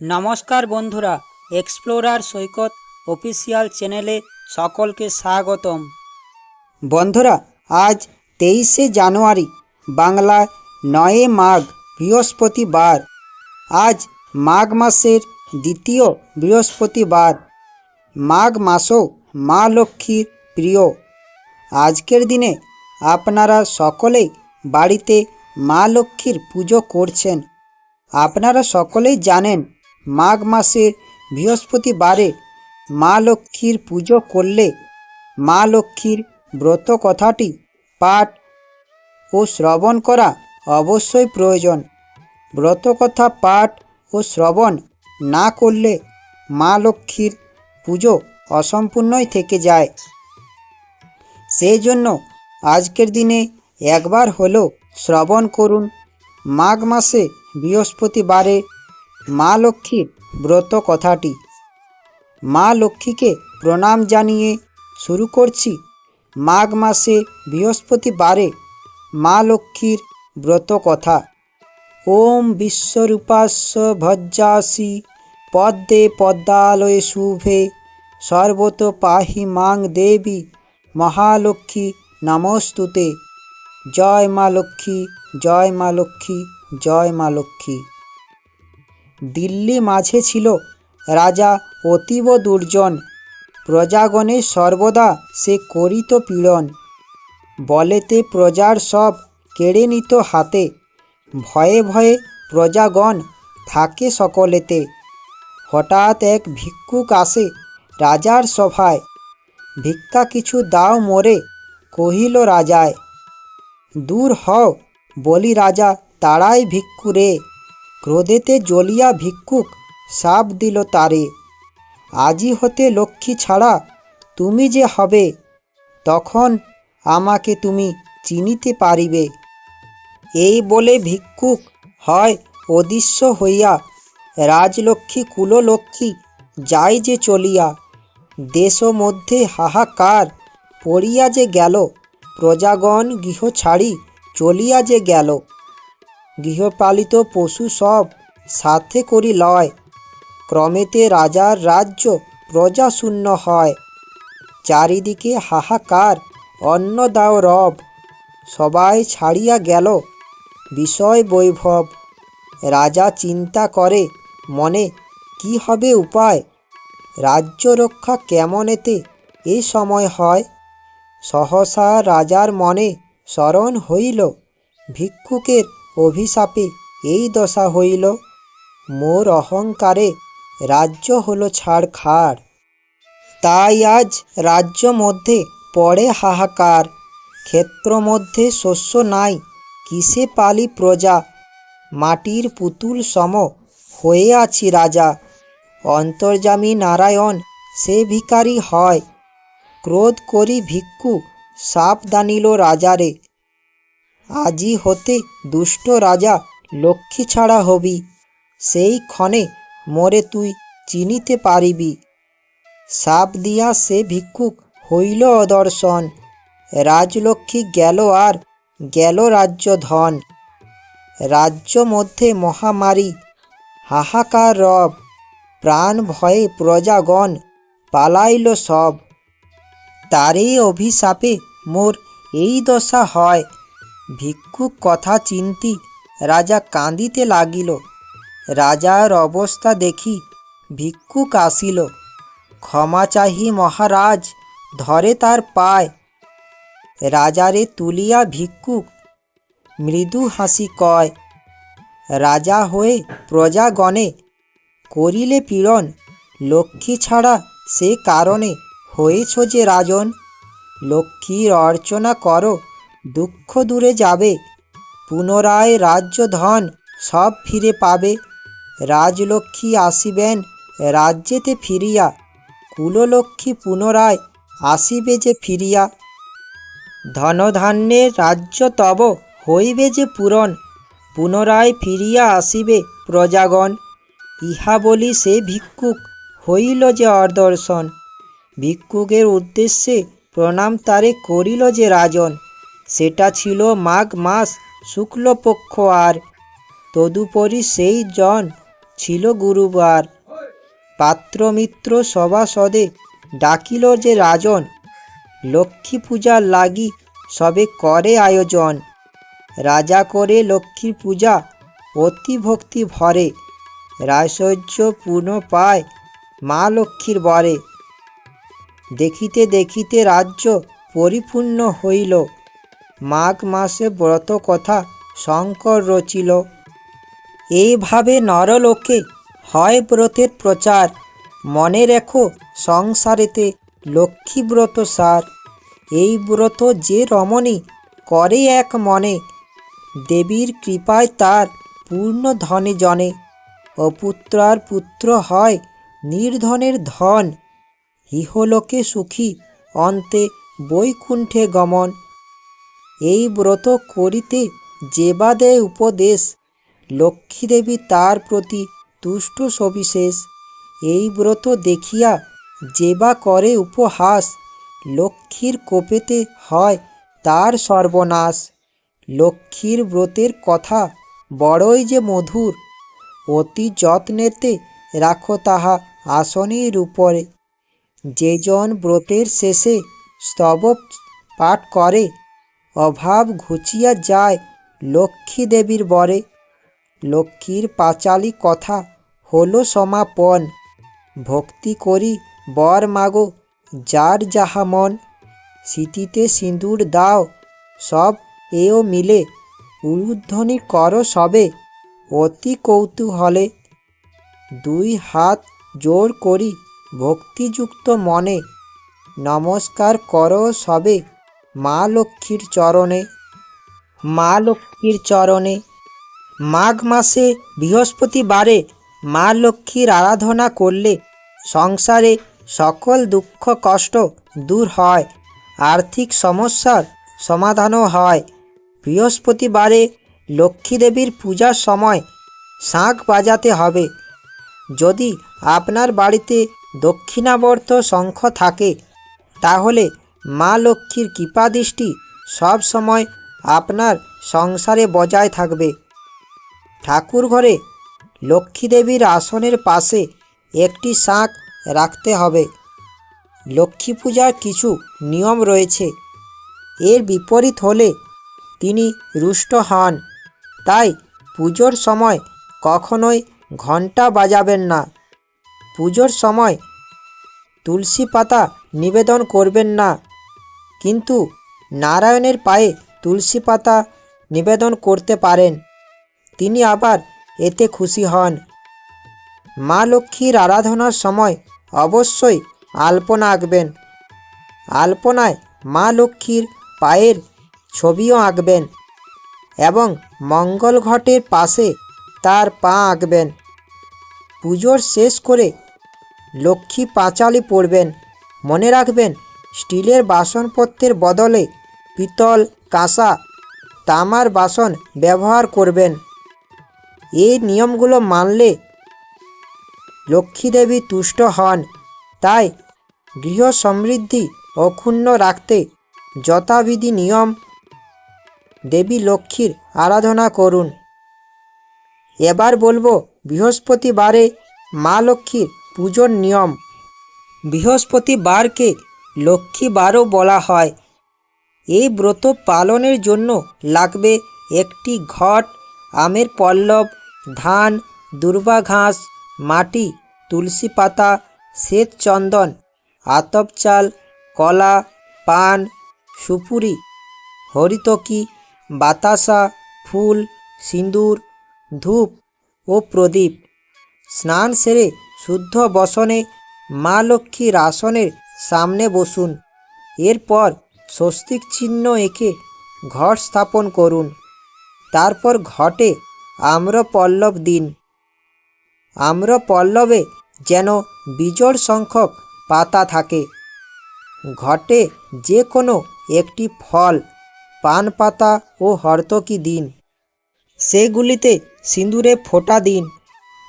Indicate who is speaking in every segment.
Speaker 1: নমস্কার বন্ধুরা এক্সপ্লোরার সৈকত অফিসিয়াল চ্যানেলে সকলকে স্বাগতম। বন্ধুরা, আজ তেইশে জানুয়ারি বাংলায় নয়ে মাঘ, বৃহস্পতিবার। আজ মাঘ মাসের দ্বিতীয় বৃহস্পতিবার। মাঘ মাসও মা লক্ষ্মীর প্রিয়। আজকের দিনে আপনারা সকলেই বাড়িতে মা লক্ষ্মীর পুজো করছেন। আপনারা সকলেই জানেন মাঘ মাসের বৃহস্পতিবারে মা লক্ষ্মীর পুজো করলে মা লক্ষ্মীর ব্রত কথাটি পাঠ ও শ্রবণ করা অবশ্যই প্রয়োজন। ব্রত কথা পাঠ ও শ্রবণ না করলে মা লক্ষ্মীর পুজো অসম্পূর্ণই থেকে যায়। সেই জন্য আজকের দিনে একবার হলেও শ্রবণ করুন। মাঘ মাসে বৃহস্পতিবারে মা লক্ষ্মীর ব্রত কথাটি। মা লক্ষ্মীকে প্রণাম জানিয়ে শুরু করছি মাঘ মাসে বৃহস্পতিবারে মা লক্ষ্মীর ব্রত কথা। ওম বিশ্বরূপাস্য ভজ্জাসি পদ্মে পদ্মালয়ে শুভে সর্বত পাহি মাং দেবী মহালক্ষ্মী নমস্তুতে। জয় মা লক্ষ্মী, জয় মা লক্ষ্মী, জয় মা লক্ষ্মী। দিল্লি মাঝে ছিল রাজা অতীব দুর্জন। প্রজাগণে সর্বদা সে করিত পীড়ন। বলেতে প্রজার সব কেড়ে নিত হাতে। ভয়ে ভয়ে প্রজাগণ থাকে সকলেতে। হঠাৎ এক ভিক্ষুক আসে রাজার সভায়। ভিক্ষা কিছু দাও মোরে, কহিল রাজায়। দূর হও বলি রাজা, তাড়াই ভিক্ষুরে ক্রোধেতে জ্বলিয়া ভিক্ষুক সাপ দিল তারে, আজি হতে লক্ষ্মী ছাড়া তুমি যে হবে, তখন আমাকে তুমি চিনিতে পারিবে এই বলে ভিক্ষুক হয় অদৃশ্য হইয়া, রাজলক্ষ্মী, কুললক্ষ্মী, যাই যে চলিয়া দেশ মধ্যে হাহাকার পড়িয়া যে গেল, প্রজাগণ গৃহ ছাড়ি চলিয়া যে গেল। গৃহপালিত পশু সব সাথে করি লয়। ক্রমেতে রাজার রাজ্য প্রজাশূন্য হয়। চারিদিকে হাহাকার, অন্ন দাও রব। সবাই ছাড়িয়া গেল, বিষয় বৈভব। রাজা চিন্তা করে, মনে, কি হবে উপায়? রাজ্য রক্ষা কেমন এতে এই সময় হয়? সহসা রাজার মনে স্মরণ হইল ভিক্ষুকের অভিশাপে এই দশা হইল, মোর অহংকারে রাজ্য হলো ছাড়খাড়। তাই আজ রাজ্য মধ্যে পড়ে হাহাকার, ক্ষেত্র মধ্যে শস্য নাই, কিসে পালি প্রজা? মাটির পুতুল সম হয়ে আছি রাজা। অন্তর্যামী নারায়ণ, সে ভিখারি হয়। ক্রোধ করি ভিক্ষু সাপ দানিল রাজারে। আজি হতে দুষ্ট রাজা লক্ষ্মী ছাড়া হবি। সেই ক্ষণে মোরে তুই চিনিতে পারিবি। সাপ দিয়া সে ভিক্ষুক হইল অদর্শন। রাজলক্ষ্মী গেল আর গেল রাজ্য ধন। রাজ্য মধ্যে মহামারী, হাহাকার রব, প্রাণ ভয়ে প্রজাগণ পালাইল সব। তারই অভিশাপে মোর এই দশা হয়। ভিক্ষুক কথা চিন্তি রাজা কাঁদিতে লাগিল। রাজার অবস্থা দেখি ভিক্ষুক আসিল। ক্ষমা চাহি মহারাজ, ধরে তার পায়। রাজারে তুলিয়া ভিক্ষুক, মৃদু হাসি কয়, রাজা হয়ে প্রজাগণে করিলে পীড়ন, লক্ষ্মী ছাড়া সে কারণে হয়েছ যে রাজন। লক্ষ্মীর অর্চনা করো দুঃখ দূরে যাবে। পুনরায় রাজ্য ধন সব ফিরে পাবে। রাজলক্ষ্মী আসিবেন রাজ্যেতে ফিরিয়া। কুললক্ষ্মী পুনরায় আসিবে যে ফিরিয়া। ধনধান্যে রাজ্য তব হইবে যে পূরণ। পুনরায় ফিরিয়া আসিবে প্রজাগণ। ইহা বলি সে ভিক্ষুক হইল যে অদর্শন ভিক্ষুকের উদ্দেশ্যে প্রণাম তারে করিল যে রাজন। সেটা ছিল মাঘ মাস, শুক্লপক্ষ আর তদুপরি সেই জন ছিল গুরুবার। পাত্রমিত্র সভাসদে ডাকিল যে রাজন, লক্ষ্মী পূজার লাগি সবে করে আয়োজন। রাজা করে লক্ষ্মী পূজা অতি ভক্তি ভরে রাজসহ্য পূর্ণ পায় মা লক্ষ্মীর বরে। দেখিতে দেখিতে রাজ্য পরিপূর্ণ হইল। মাঘ মাসে ব্রত কথা শঙ্কর রচিল। এইভাবে নরলোকে হয় ব্রতের প্রচার। মনে রেখো সংসারেতে লক্ষ্মী ব্রত সার। এই ব্রত যে রমণী করে এক মনে, দেবীর কৃপায় তার পূর্ণ ধনে জনে। অপুত্রার পুত্র হয় নির্ধনের ধন। ইহলোকে সুখী অন্তে বৈকুণ্ঠে গমন। এই ব্রত করিতে যেবা দেয় উপদেশ, লক্ষ্মীদেবী তার প্রতি তুষ্ট সবিশেষ। এই ব্রত দেখিয়া যেবা করে উপহাস, লক্ষ্মীর কোপেতে হয় তার সর্বনাশ। লক্ষ্মীর ব্রতের কথা বড়ই যে মধুর, অতি যত্নেতে রাখো তাহা আসনের উপরে। যেজন ব্রতের শেষে স্তব পাঠ করে অভাব ঘুচিয়া যায় লক্ষ্মী দেবীর বরে। লক্ষ্মীর পাঁচালী কথা হলো সমাপন। ভক্তি করি বর মাগো, যার যাহা মন। স্মৃতিতে সিঁদুর দাও, সব এও মিলে। উলুধ্বনি কর সবে, অতি কৌতূহলে। দুই হাত জোর করি ভক্তিযুক্ত মনে, নমস্কার কর সবে। মা লক্ষ্মীর চরণে, মা লক্ষ্মীর চরণে। মাঘ মাসে বৃহস্পতিবারে মা লক্ষ্মীর আরাধনা করলে সংসারে সকল দুঃখ, কষ্ট দূর হয়, আর্থিক সমস্যার সমাধানও হয়। বৃহস্পতিবারে লক্ষ্মী দেবীর পূজার সময় শাঁখ বাজাতে হবে। যদি আপনার বাড়িতে দক্ষিণাবর্ত শঙ্খ থাকে, তাহলে মা লক্ষ্মীর কৃপাদৃষ্টি সব সময় আপনার সংসারে বজায় থাকবে। ঠাকুর ঘরে লক্ষ্মী দেবীর আসনের পাশে একটি শাঁখ রাখতে হবে। লক্ষ্মী পূজার কিছু নিয়ম রয়েছে। এর বিপরীত হলে তিনি রুষ্ট হন। তাই পুজোর সময় কখনোই ঘণ্টা বাজাবেন না। পুজোর সময় তুলসী পাতা নিবেদন করবেন না। কিন্তু নারায়ণের পায়ে তুলসী পাতা নিবেদন করতে পারেন। তিনি আবার এতে খুশি হন। মা লক্ষ্মীর আরাধনার সময় অবশ্যই আলপনা আঁকবেন। আলপনায় মা লক্ষ্মীর পায়ের ছবিও আঁকবেন এবং মঙ্গল ঘটের পাশে তার পা আঁকবেন। পুজোর শেষ করে লক্ষ্মী পাঁচালি পড়বেন। মনে রাখবেন স্টিলের বাসনপত্রের বদলে পিতল, কাঁসা, তামার বাসন ব্যবহার করবেন। এই নিয়মগুলো মানলে লক্ষ্মীদেবী তুষ্ট হন। তাই গৃহ সমৃদ্ধি অক্ষুণ্ণ রাখতে যথাবিধি নিয়ম দেবী লক্ষ্মীর আরাধনা করুন। এবার বলব বৃহস্পতিবারে মা লক্ষ্মীর পুজোর নিয়ম। বৃহস্পতিবারকে লক্ষ্মীবারও বলা হয়, এই ব্রত পালনের জন্য লাগবে একটি ঘট, আমের পল্লব, ধান, দুর্বা ঘাস, মাটি, তুলসী পাতা, শ্বেত চন্দন, আতপ চাল, কলা, পান, সুপুরি, হরিতকি, বাতাসা, ফুল, সিঁদুর, ধূপ ও প্রদীপ। স্নান সেরে শুদ্ধ বসনে মা লক্ষ্মীর আসনের সামনে বসুন। এরপর স্বস্তিক চিহ্ন এঁকে ঘট স্থাপন করুন। তারপর ঘটে আম্র পল্লব দিন। আম্র পল্লবে যেন বিজোড় সংখ্যক পাতা থাকে। ঘটে যে কোনো একটি ফল, পান পাতা ও হর্তকি দিন। সেগুলিতে সিঁদুরে ফোঁটা দিন।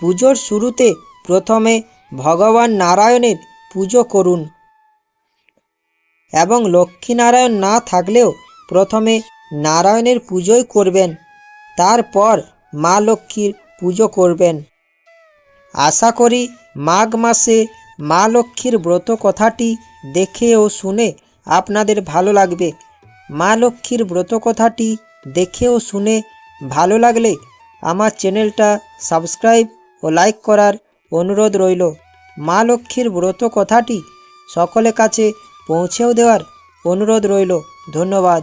Speaker 1: পুজোর শুরুতে প্রথমে ভগবান নারায়ণের পুজো করুন। এবং লক্ষ্মীনারায়ণ না থাকলেও প্রথমে নারায়ণের পুজোই করবেন। তারপর মা লক্ষ্মীর পুজো করবেন। আশা করি মাঘ মাসে মা লক্ষ্মীর ব্রত কথাটি দেখে ও শুনে আপনাদের ভালো লাগবে। মা লক্ষ্মীর ব্রত কথাটি দেখে ও শুনে ভালো লাগলে আমার চ্যানেলটা সাবস্ক্রাইব ও লাইক করার অনুরোধ রইল। মা লক্ষ্মীর ব্রত কথাটি সকলের কাছে পৌঁছেও দেওয়ার অনুরোধ রইল। ধন্যবাদ।